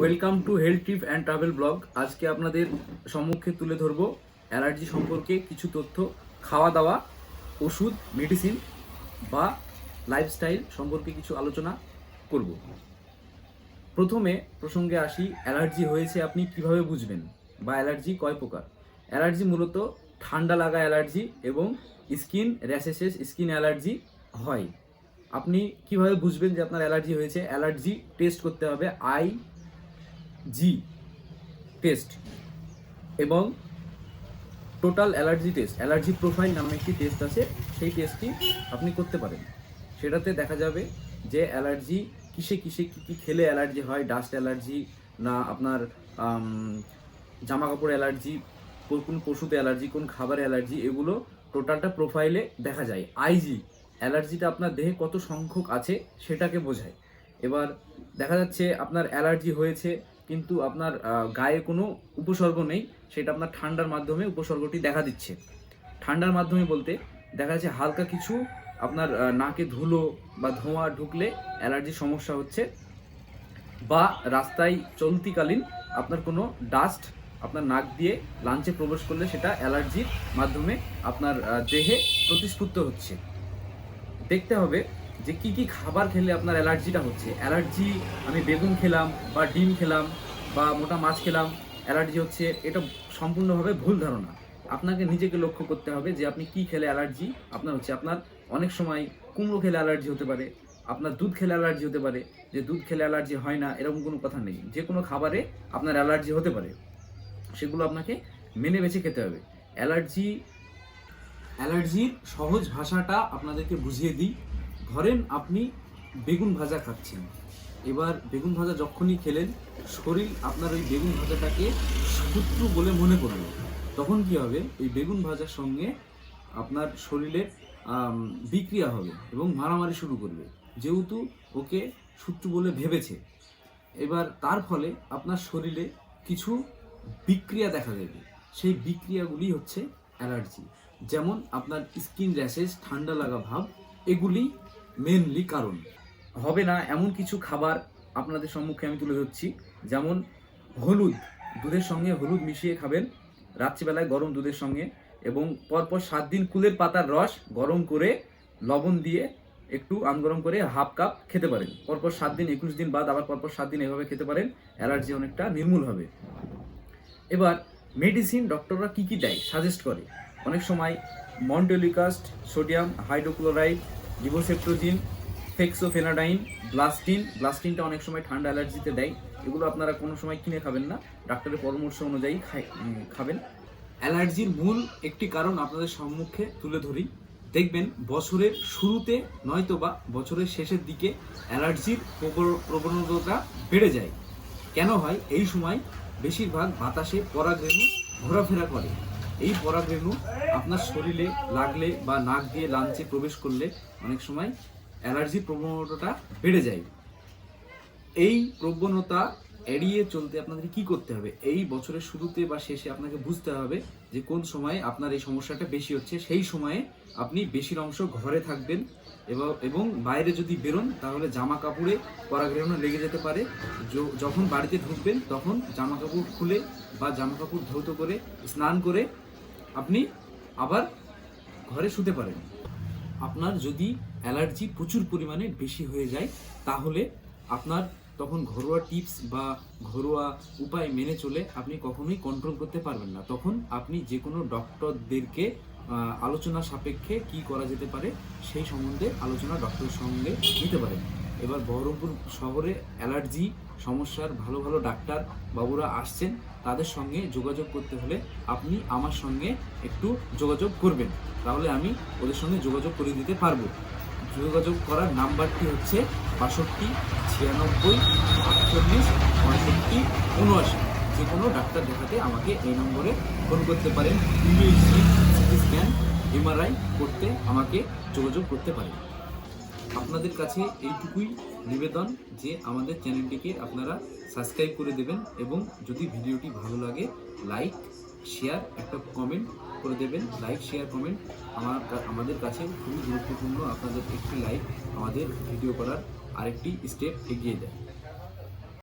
Welcome to health trip and travel blog আজকে আপনাদের সম্মুখে তুলে ধরবো অ্যালার্জি সম্পর্কে কিছু তথ্য খাওয়া দাওয়া ওষুধ মেডিসিন বা লাইফস্টাইল সম্পর্কে কিছু আলোচনা করব। প্রথমে প্রসঙ্গে আসি, অ্যালার্জি হয়েছে আপনি কীভাবে বুঝবেন বা অ্যালার্জি কয় প্রকার? অ্যালার্জি মূলত ঠান্ডা লাগা অ্যালার্জি এবং স্কিন র্যাশেসেস, স্কিন অ্যালার্জি হয়। আপনি কীভাবে বুঝবেন যে আপনার অ্যালার্জি হয়েছে? অ্যালার্জি টেস্ট করতে হবে, আই জি টেস্ট এবং total allergy test allergy profile নামে একটি টেস্ট আছে, সেই টেস্টটি আপনি করতে পারেন। সেটাতে দেখা যাবে যে অ্যালার্জি কিসে কিসে কী কী খেলে অ্যালার্জি হয় ডাস্ট অ্যালার্জি না আপনার জামা কাপড় অ্যালার্জি কোন পশুতে অ্যালার্জি কোন খাবারে অ্যালার্জি এগুলো টোটালটা প্রোফাইলে দেখা যায়। আইজি অ্যালার্জিটা আপনার দেহে কত সংখ্যক আছে সেটাকে বোঝায়। এবার দেখা যাচ্ছে আপনার অ্যালার্জি হয়েছে কিন্তু আপনার গায়ে কোনো উপসর্গ নেই, সেটা আপনার ঠান্ডার মাধ্যমে উপসর্গটি দেখা দিচ্ছে। ঠান্ডার মাধ্যমে বলতে দেখা যাচ্ছে হালকা কিছু আপনার নাকে ধুলো বা ধোঁয়া ঢুকলে অ্যালার্জির সমস্যা হচ্ছে বা রাস্তায় চলতিকালীন আপনার কোনো ডাস্ট আপনার নাক দিয়ে লাঞ্চে প্রবেশ করলে সেটা অ্যালার্জির মাধ্যমে আপনার দেহে প্রতিস্ফুত হচ্ছে। দেখতে হবে যে কি কি খাবার খেলে আপনার অ্যালার্জিটা হচ্ছে? অ্যালার্জি, আমি বেগুন খেলাম বা ডিম খেলাম বা মোটা মাছ খেলাম, অ্যালার্জি হচ্ছে, এটা সম্পূর্ণভাবে ভুল ধারণা। আপনাকে নিজেকে লক্ষ্য করতে হবে যে আপনি কি খেলে অ্যালার্জি? আপনার হচ্ছে আপনার অনেক সময় কুমড়ো খেলে অ্যালার্জি হতে পারে, আপনার দুধ খেলে অ্যালার্জি হতে পারে, যে দুধ খেলে অ্যালার্জি হয় না, এরকম কোনো কথা নেই। যে কোনো খাবারে আপনার অ্যালার্জি হতে পারে, সেগুলো আপনাকে মেনে বেছে খেতে হবে। অ্যালার্জি, অ্যালার্জির সহজ ভাষাটা আপনাদেরকে বুঝিয়ে দিই। ধরেন আপনি বেগুন ভাজা খাচ্ছেন। এবার বেগুন ভাজা যখনই খেলেন শরীর আপনার ওই বেগুন ভাজাটাকে শত্রু বলে মনে করবে তখন কি হবে? ওই বেগুন ভাজার সঙ্গে আপনার শরীরে আম, বিক্রিয়া হবে এবং মারামারি শুরু করবে। যেহেতু ওকে শত্রু বলে ভেবেছে। এবার তার ফলে আপনার শরীরে কিছু বিক্রিয়া দেখা দেবে। সেই বিক্রিয়াগুলি হচ্ছে অ্যালার্জি। যেমন আপনার স্কিন র্যাশেস ঠান্ডা লাগা ভাব এগুলি মেনলি কারণ। হবে না এমন কিছু খাবার আপনাদের সম্মুখে আমি তুলে ধরছি। যেমন হলুদ, দুধের সঙ্গে হলুদ মিশিয়ে খাবেন রাত্রিবেলায় গরম দুধের সঙ্গে এবং পরপর সাত দিন কুলের পাতার রস গরম করে লবণ দিয়ে একটু আনগরম করে হাফ কাপ খেতে পারেন। পরপর সাত দিন, একুশ দিন বাদ আবার পরপর সাত দিন এভাবে খেতে পারেন, অ্যালার্জি অনেকটা নির্মূল হবে। এবার মেডিসিন ডক্টররা কি কি দেয়? সাজেস্ট করে। অনেক সময় montelukast sodium, hydrochloride levocetirizine fexofenadine bilastine ব্লাস্টিনটা অনেক সময় ঠান্ডা অ্যালার্জিতে দেয়। এগুলো আপনারা কোনো সময় কিনে খাবেন না। ডাক্তারের পরামর্শ অনুযায়ী খাবেন। অ্যালার্জির মূল একটি কারণ আপনাদের সম্মুখে তুলে ধরি। দেখবেন, বছরের শুরুতে নয়তো বা বছরের শেষের দিকে অ্যালার্জির প্রবণতা বেড়ে যায়। কেন হয়? এই সময় বেশিরভাগ বাতাসে পরাগরেণু ঘোরাফেরা করে। এই পরাগরেণু আপনার শরীরে লাগলে বা নাক দিয়ে লাঞ্চে প্রবেশ করলে অনেক সময় অ্যালার্জির প্রবণতাটা বেড়ে যায়। এই প্রবণতা এড়িয়ে চলতে আপনাদের কি করতে হবে? এই বছরের শুরুতে বা শেষে আপনাকে বুঝতে হবে যে কোন সময়ে আপনার এই সমস্যাটা বেশি হচ্ছে। সেই সময়ে আপনি বেশির অংশ ঘরে থাকবেন এবং বাইরে যদি বেরোন, তাহলে জামা কাপড়ে পরাগরেণু লেগে যেতে পারে। যখন বাড়িতে ঢুকবেন, তখন জামা কাপড় খুলে বা জামা কাপড় ধৌত করে, স্নান করে আপনি আবার ঘরে শুতে পারেন। আপনার যদি অ্যালার্জি প্রচুর পরিমাণে বেশি হয়ে যায়, তাহলে আপনার তখন ঘরোয়া টিপস বা ঘরোয়া উপায় মেনে চলে আপনি কখনোই কন্ট্রোল করতে পারবেন না। তখন আপনি যে কোনো ডক্টরদেরকে আলোচনা সাপেক্ষে কি করা যেতে পারে সেই সম্বন্ধে আলোচনা ডক্টরের সঙ্গে নিতে পারেন। এবার বহরমপুর শহরে অ্যালার্জি, সমস্যার ভালো ভালো ডাক্তার বাবুরা আসছেন, তাদের সঙ্গে যোগাযোগ করতে হলে আপনি আমার সঙ্গে একটু যোগাযোগ করবেন। তাহলে আমি ওদের সঙ্গে যোগাযোগ করে দিতে পারব। যোগাযোগ করার নাম্বারটি হচ্ছে বাষট্টি, ছিয়ানব্বই, আটচল্লিশ, পঁয়ষট্টি, উনআশি। যে কোনো ডাক্তার দেখাতে আমাকে এই নম্বরে ফোন করতে পারেন। ইউএসজি, সিটি স্ক্যান, এমআরআই করতে আমাকে যোগাযোগ করতে পারেন। আপনাদের কাছে এইটুকুই নিবেদন যে আমাদের চ্যানেলটিকে আপনারা সাবস্ক্রাইব করে দেবেন এবং যদি ভিডিওটি ভালো লাগে, লাইক, শেয়ার, একটা কমেন্ট করে দেবেন। লাইক, শেয়ার, কমেন্ট আমার আমাদের কাছে খুবই গুরুত্বপূর্ণ। আপনাদের একটি লাইক আমাদের ভিডিও করার আরেকটি স্টেপ এগিয়ে দেয়।